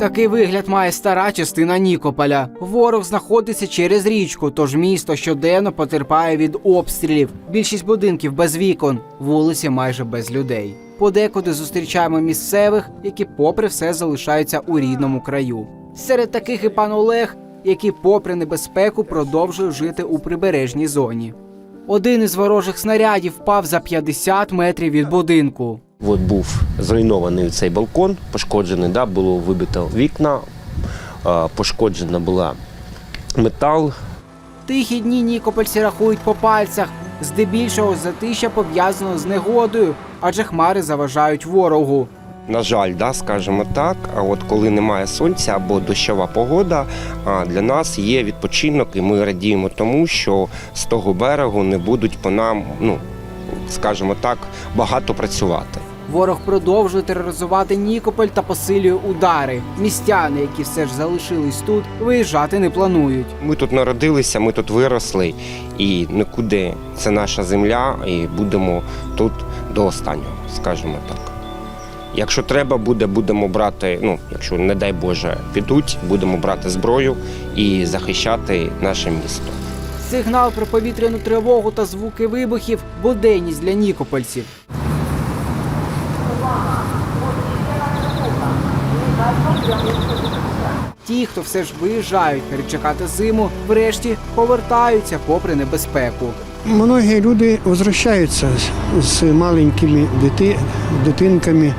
Такий вигляд має стара частина Нікополя. Ворог знаходиться через річку, тож місто щоденно потерпає від обстрілів. Більшість будинків без вікон, вулиці майже без людей. Подекуди зустрічаємо місцевих, які, попри все, залишаються у рідному краю. Серед таких і пан Олег, який, попри небезпеку, продовжує жити у прибережній зоні. Один із ворожих снарядів впав за 50 метрів від будинку. От був зруйнований цей балкон, пошкоджений, да, було вибито вікна, пошкоджена була метал. Тихі дні нікопольці рахують по пальцях. Здебільшого затища пов'язано з негодою, адже хмари заважають ворогу. На жаль, да, скажімо так, а от коли немає сонця або дощова погода, а, для нас є відпочинок, і ми радіємо тому, що з того берегу не будуть по нам, ну скажімо так, багато працювати. Ворог продовжує тероризувати Нікополь та посилює удари. Містяни, які все ж залишились тут, виїжджати не планують. Ми тут народилися, ми тут виросли, і нікуди це наша земля, і будемо тут до останнього, скажімо так. Якщо треба буде, будемо брати, ну, якщо, не дай Боже, підуть, будемо брати зброю і захищати наше місто. Сигнал про повітряну тривогу та звуки вибухів буденність для нікопольців. Ті, хто все ж виїжджають перечекати зиму, врешті повертаються попри небезпеку. Многі люди возвращаються з- маленькими дити, дитинками.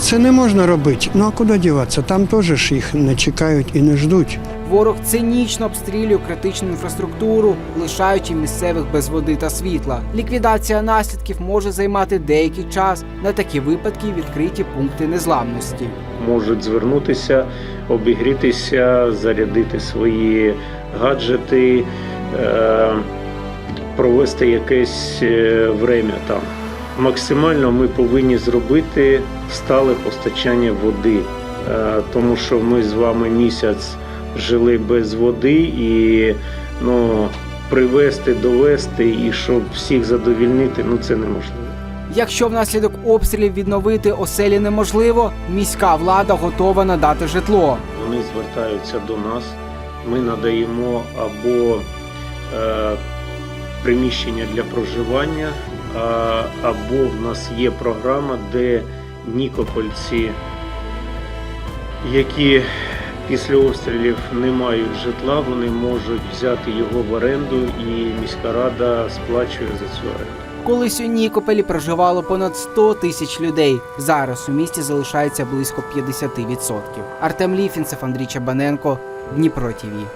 Це не можна робити. Ну а куди діватися? Там теж ж їх не чекають і не ждуть. Ворог цинічно обстрілює критичну інфраструктуру, лишаючи місцевих без води та світла. Ліквідація наслідків може займати деякий час. На такі випадки відкриті пункти незламності. можуть звернутися, обігрітися, зарядити свої гаджети, е, провести якесь е, время там. Максимально ми повинні зробити стале постачання води, е, тому що ми з вами місяць жили без води і ну, привезти, довести і щоб всіх задовільнити, ну це неможливо. Якщо внаслідок обстрілів відновити оселі неможливо, міська влада готова надати житло. Вони звертаються до нас. Ми надаємо або е, приміщення для проживання, або в нас є програма, де нікопольці, які після обстрілів не мають житла, вони можуть взяти його в оренду, і міська рада сплачує за цю оренду. Колись у Нікополі проживало понад 100 тисяч людей. Зараз у місті залишається близько 50%. Артем Ліфінцев, Андрій Чабаненко, Дніпро ТІВІ.